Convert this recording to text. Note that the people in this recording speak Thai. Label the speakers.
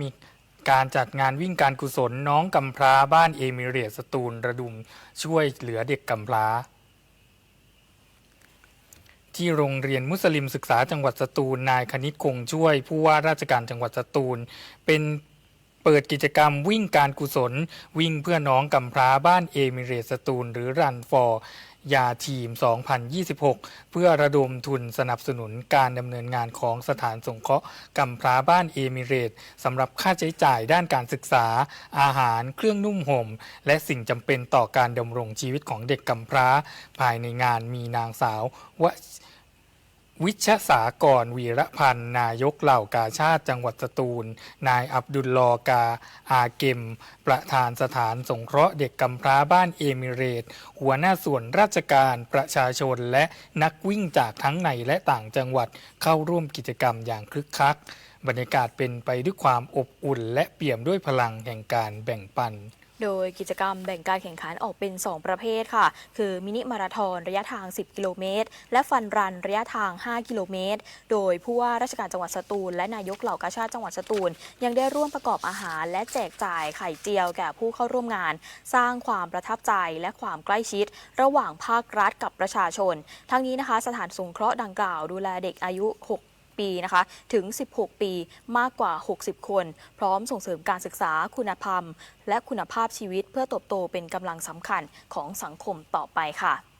Speaker 1: มีการจัดงานวิ่งการกุศลน้องกำพร้าบ้านเอมิเรตสตูลระดุมช่วยเหลือเด็กกำพร้า ที่โรงเรียนมุสลิมศึกษาจังหวัดสตูลนายคณิตคงช่วยผู้ว่าราชการจังหวัดสตูล เป็น เปิดกิจกรรมวิ่งการกุศล วิ่งเพื่อน้องกำพร้าบ้านเอมิเรตสตูลหรือรันฟอร์ยาทีม 2026 เพื่อระดมทุนสนับสนุนการดำเนินงานของสถานสงเคราะห์กำพร้าบ้านเอมิเรตสำหรับค่าใช้จ่ายด้านการศึกษา อาหาร เครื่องนุ่มห่ม และสิ่งจำเป็นต่อการดำรงชีวิตของเด็กกำพร้า ภายในงานมีนางสาวว วิชสากรวีระพันธ์นายกเหล่ากาชาติจังหวัดสตูล นายอับดุลลอกาอาเกม ประธานสถานสงเคราะห์เด็กกำพร้าบ้านเอมิเรต หัวหน้าส่วนราชการประชาชนและนักวิ่งจากทั้งในและต่างจังหวัดเข้าร่วมกิจกรรมอย่างคึกคัก บรรยากาศเป็นไปด้วยความอบอุ่นและเปี่ยมด้วยพลังแห่งการแบ่งปัน
Speaker 2: โดยกิจกรรมแบ่งการแข่งขันออกเป็น 2 ประเภทค่ะ คือมินิมาราธอนระยะทาง 10 กิโลเมตร และฟันรันระยะทาง 5 กิโลเมตร โดยผู้ว่าราชการจังหวัดสตูล และนายกเหล่ากาชาติจังหวัดสตูล ยังได้ร่วมประกอบอาหาร และแจกจ่ายไข่เจียวแก่ผู้เข้าร่วมงาน สร้างความประทับใจและความใกล้ชิด ระหว่างภาครัฐกับประชาชน ทั้งนี้นะคะ สถานสงเคราะห์ดังกล่าวดูแลเด็กอายุ 6 ปีนะคะถึง 16 ปีมากกว่า 60 คน พร้อมส่งเสริมการศึกษาคุณธรรม และคุณภาพชีวิตเพื่อเติบโตเป็นกำลังสำคัญของสังคมต่อไปค่ะ